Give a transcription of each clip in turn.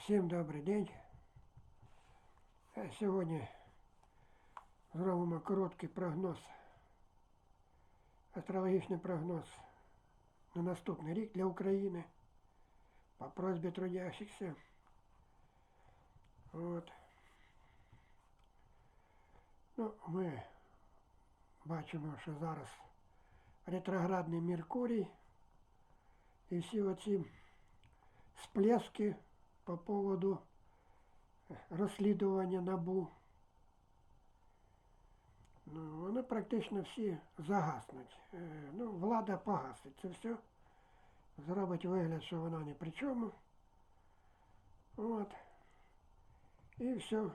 Всім добрий день. Сьогодні зробимо короткий прогноз, астрологічний прогноз на наступний рік для України по просьбі трудящихся. От. Ну, ми бачимо, що зараз ретроградний Меркурій і всі оці сплески по поводу розслідування НАБУ. Ну, вони практично всі загаснуть. Е, Ну, влада погасить це все. Зробить вигляд, що вона ні при чому. От. І все.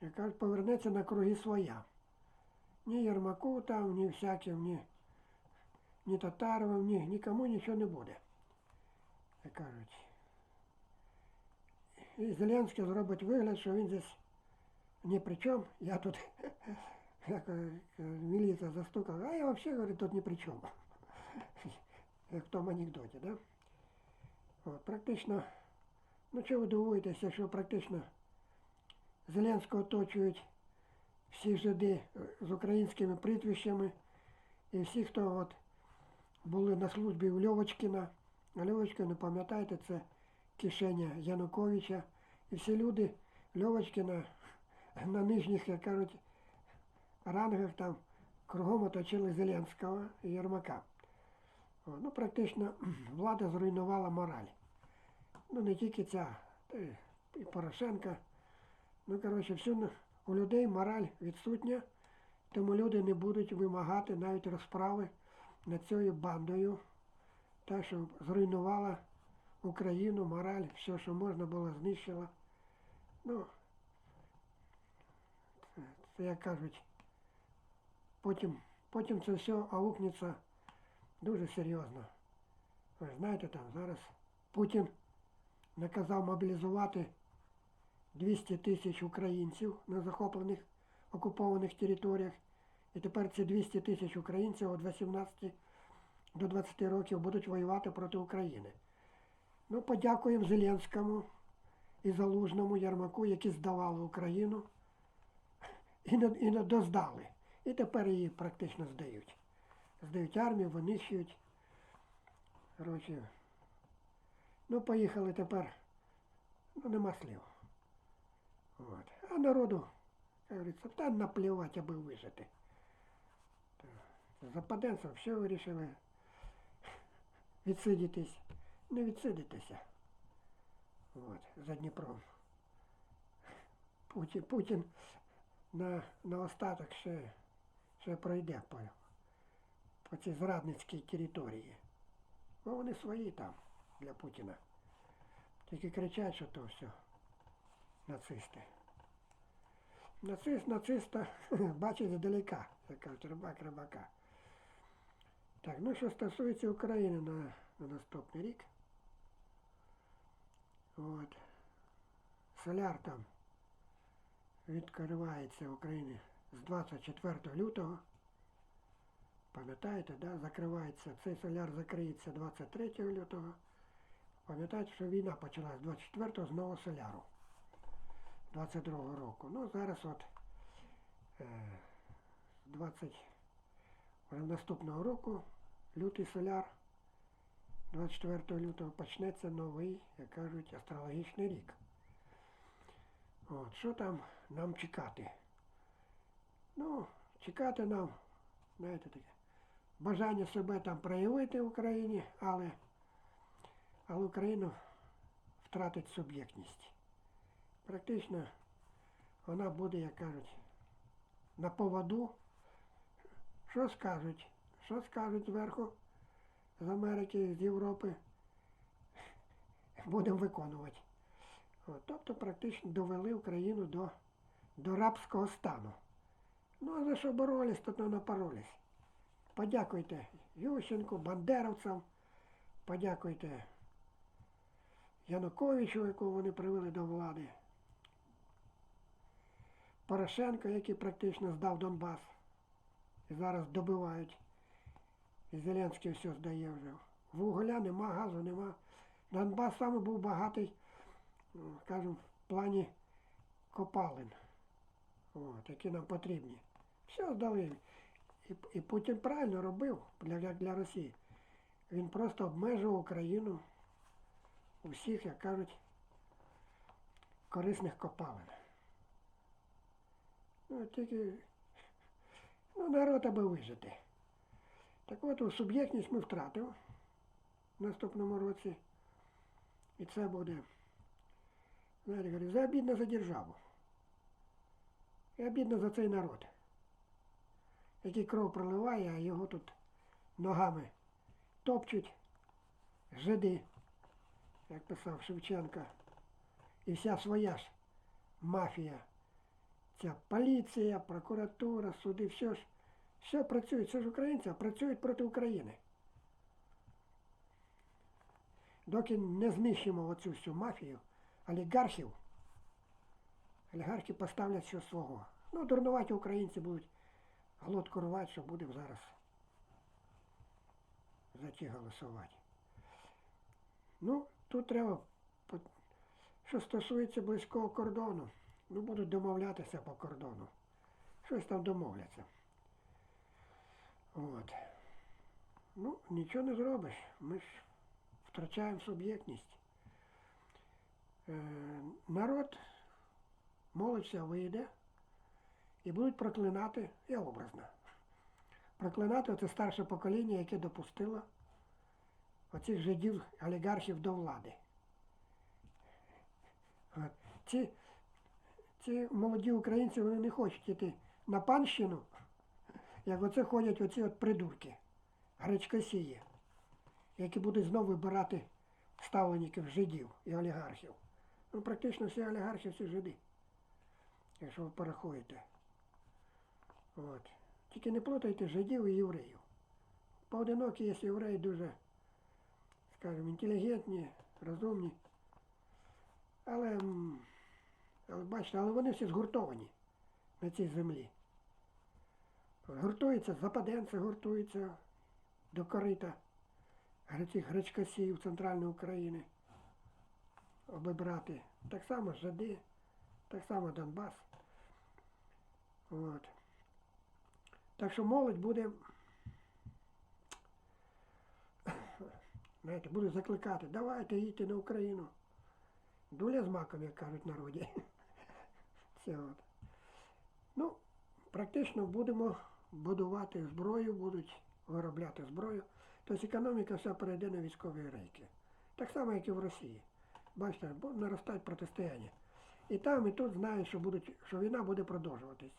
Яка повернеться на круги своя. Ні Єрмаку там, ні всяким, ні, ні Татаровим, ні, нікому нічого не буде. Як кажуть. І Зеленський зробить вигляд, що він здесь ні при чому. Я тут, як міліція застукала, а я взагалі, говорить, тут ні при чому. Як в тому анекдоті, да? От, практично, ну чого ви дивуєтеся, що практично Зеленського оточують всі жиди е, з українськими прізвищами і всі, хто от були на службі у Льовочкіна. А Льовочкина, пам'ятаєте, це кишеня Януковича. І всі люди Льовочкина на нижніх, як кажуть, рангах там кругом оточили Зеленського і Єрмака. Ну, практично влада зруйнувала мораль. Ну, не тільки ця, і Порошенка. Ну, коротше, всю у людей мораль відсутня, тому люди не будуть вимагати навіть розправи над цією бандою, та, що зруйнувала Україну, мораль, все, що можна було, знищила. Ну, це, як кажуть, потім, потім це все аукнеться дуже серйозно. Ви знаєте, там зараз Путін наказав мобілізувати 200 тисяч українців на захоплених окупованих територіях. І тепер ці 200 тисяч українців від 18 до 20 років будуть воювати проти України. Ну, подякуємо Зеленському і Залужному Ярмаку, які здавали Україну і не, і не доздали. І тепер її практично здають. Здають армію, винищують. Коротше, ну поїхали тепер. Ну, нема слів. От. А народу, як говориться, та наплівати, аби вижити. Та, Западенцям все вирішили відсидітись. Не відсидитися. От, за Дніпром. Путін, Путін на, на остаток ще, ще пройде по, по цій зрадницькій території. Бо вони свої там для Путіна. Тільки кричать, що то все нацисти. Нацист нациста бачить здалека, як кажуть, рибак рибака. Так, ну що стосується України на, на наступний рік. От. Соляр там відкривається в Україні з 24 лютого. Пам'ятаєте, да? закривається. Цей соляр закриється 23 лютого. Пам'ятаєте, що війна почалась 24-го з нового соляру. 22-го року. Ну, зараз от е, 20 вже наступного року лютий соляр 24 лютого почнеться новий, як кажуть, астрологічний рік. От, що там нам чекати? Ну, чекати нам, знаєте таке, бажання себе там проявити в Україні, але, але Україна втратить суб'єктність. Практично вона буде, як кажуть, на поводу. Що скажуть? Що скажуть зверху з Америки, з Європи? Будемо виконувати. От, тобто практично довели Україну до, до рабського стану. Ну, а за що боролись, то то напоролись. Подякуйте Ющенку, бандеровцям, подякуйте Януковичу, якого вони привели до влади. Порошенко, який практично здав Донбас. І зараз добивають. Зеленський все здає вже. Вугля нема, газу нема. Донбас саме був багатий скажімо, в плані копалин, от, які нам потрібні. Все здали. І, і Путін правильно робив для, для Росії. Він просто обмежував Україну у всіх, як кажуть, корисних копалин. Ну, тільки ну, народ аби вижити. Так от суб'єктність ми втратив в наступному році. І це буде, знаєте, говорю, за обідно за державу. І обідно за цей народ, який кров проливає, а його тут ногами топчуть жиди, як писав Шевченко. І вся своя ж мафія. Ця поліція, прокуратура, суди, все ж, все працюють, це ж українці, а працюють проти України. Доки не знищимо оцю всю мафію, олігархів, олігархи поставлять що свого. Ну, дурнуваті українці будуть глотку рвати, що будемо зараз за ті голосувати. Ну, тут треба, що стосується близького кордону, ну будуть домовлятися по кордону. Щось там домовляться. От. Ну, нічого не зробиш. Ми ж втрачаємо суб'єктність. Е, народ, молодь вийде і будуть проклинати, я образно, проклинати це старше покоління, яке допустило оцих жидів, олігархів до влади. От. Ці, ці молоді українці вони не хочуть йти на панщину, як оце ходять оці от придурки, гречкосії, які будуть знову вибирати ставленників жидів і олігархів. Ну, практично всі олігархи, всі жиди, якщо ви порахуєте. От. Тільки не плутайте жидів і євреїв. Поодинокі є євреї дуже, скажімо, інтелігентні, розумні. Але, але бачите, але вони всі згуртовані на цій землі. Гуртуються, западенці гуртуються до корита цих гречкосіїв Центральної України обібрати. Так само Жиди, так само Донбас. От. Так що молодь буде, знаєте, буде закликати, давайте їдьте на Україну. Дуля з маком, як кажуть народі. Це от. Ну, практично будемо будувати зброю, будуть виробляти зброю. Тобто економіка вся перейде на військові рейки. Так само, як і в Росії. Бачите, наростають протистояння. І там, і тут знають, що, будуть, що війна буде продовжуватись.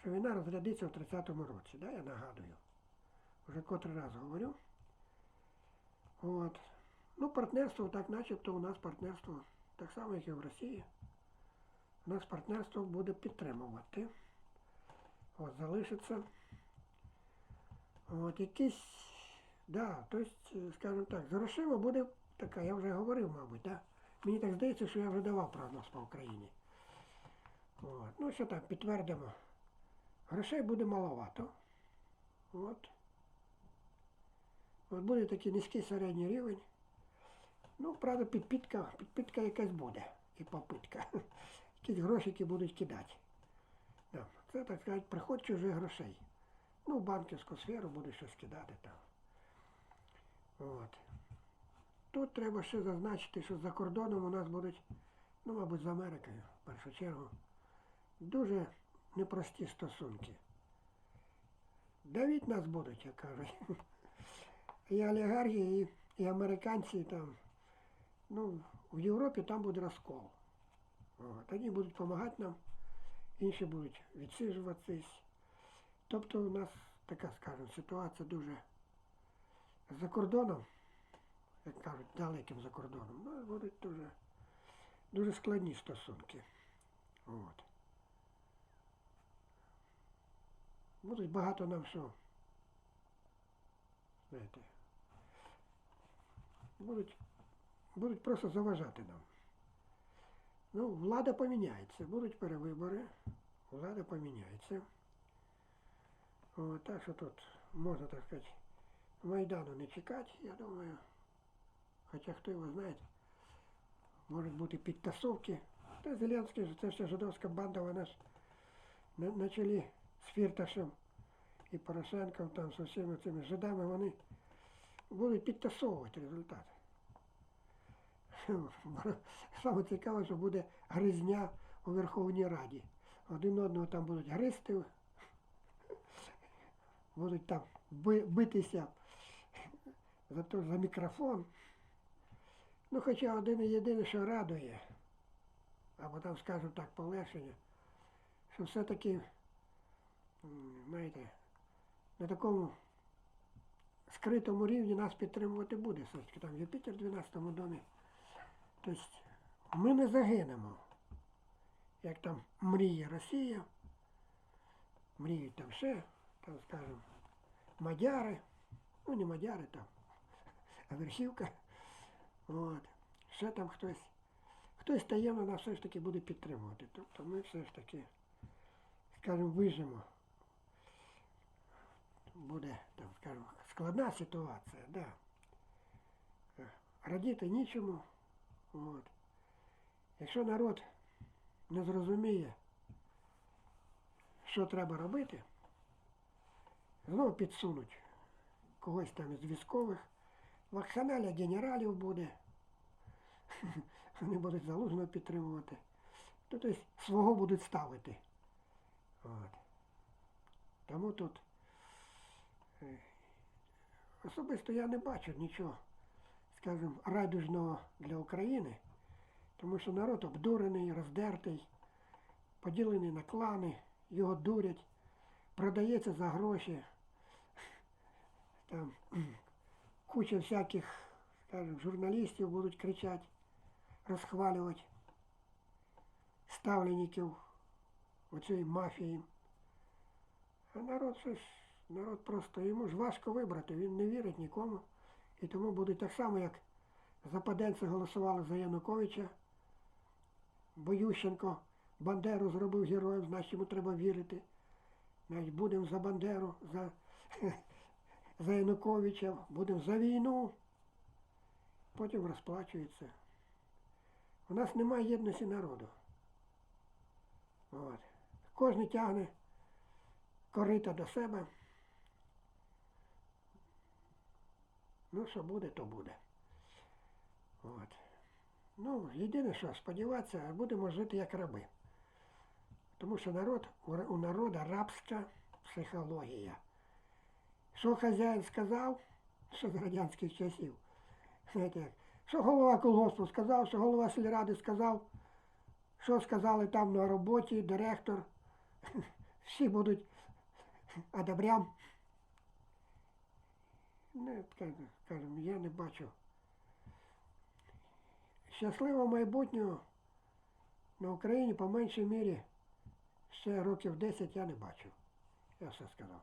Що війна розрядиться в 30-му році, да, я нагадую. Вже котрий раз говорю. От. Ну, партнерство, так начебто у нас партнерство так само, як і в Росії. У нас партнерство буде підтримувати. От, залишиться. От, якісь, да, тобто, скажімо так, з грошима буде така, я вже говорив, мабуть, да? Мені так здається, що я вже давав прогноз по Україні. От. Ну, що так, підтвердимо. Грошей буде маловато. От. От буде такий низький середній рівень. Ну, правда, підпитка, підпитка якась буде. І попитка. Якісь грошики будуть кидати. Це, так сказати, приход чужих грошей. Ну, в банківську сферу буде щось кидати там. От. Тут треба ще зазначити, що за кордоном у нас будуть, ну, мабуть, з Америкою, в першу чергу, дуже непрості стосунки. Давіть нас будуть, як кажуть. І олігархи, і, і американці там. Ну, в Європі там буде розкол. От. Одні будуть допомагати нам, інші будуть відсиджуватись. Тобто у нас така, скажімо, ситуація дуже за кордоном, як кажуть, далеким за кордоном, ну, будуть дуже, дуже складні стосунки. От. Будуть багато нам що. Знаєте, будуть, будуть просто заважати нам. Ну, влада поміняється, будуть перевибори, влада поміняється. О, так що тут можна, так сказати, Майдану не чекати, я думаю. Хоча хто його знає, можуть бути підтасовки. Та Зеленський, ж- це все жидовська банда, вона ж на, на чолі з Фірташем і Порошенком, там, з усіма цими жидами, вони будуть підтасовувати результат. Саме цікаве, що буде гризня у Верховній Раді. Один одного там будуть гризти, будуть там битися за, то, за мікрофон. Ну, хоча один і єдине, що радує, або там, скажімо так, полегшення, що все-таки, знаєте, на такому скритому рівні нас підтримувати буде. Все-таки там Юпітер в 12 домі. Тобто ми не загинемо. Як там мріє Росія, мріють там ще, там, скажімо, мадяри, ну не мадяри там, а верхівка. От. Ще там хтось. Хтось таємно нас все ж таки буде підтримувати. Тобто ми все ж таки, скажімо, вижимо. Буде, там, скажімо, складна ситуація, да. Радіти нічому. От. Якщо народ не зрозуміє, що треба робити, знову підсунуть когось там із військових, вакханалія генералів буде, вони будуть залужно підтримувати. То, тобто свого будуть ставити. От. Тому тут е, особисто я не бачу нічого, скажімо, радужного для України, тому що народ обдурений, роздертий, поділений на клани, його дурять, продається за гроші. Там куча всяких, скажімо, журналістів будуть кричати, розхвалювати ставленників оцієї мафії. А народ щось, народ просто, йому ж важко вибрати, він не вірить нікому. І тому будуть так само, як западенці голосували за Януковича, бо Ющенко Бандеру зробив героєм, значить йому треба вірити. Значить, будемо за Бандеру, за, за Януковича, будемо за війну. Потім розплачується. У нас немає єдності народу. От. Кожен тягне корита до себе. Ну, що буде, то буде. От. Ну, єдине, що сподіватися, будемо жити як раби. Тому що народ, у народу рабська психологія. Що хазяїн сказав, що з радянських часів. Знаєте, як, що голова колгоспу сказав, що голова сільради сказав, що сказали там на роботі, директор. Всі будуть одобрям. Не, скажімо, скажімо, я не бачу. Щасливого майбутнього на Україні по меншій мірі ще років 10 я не бачу. Я все сказав.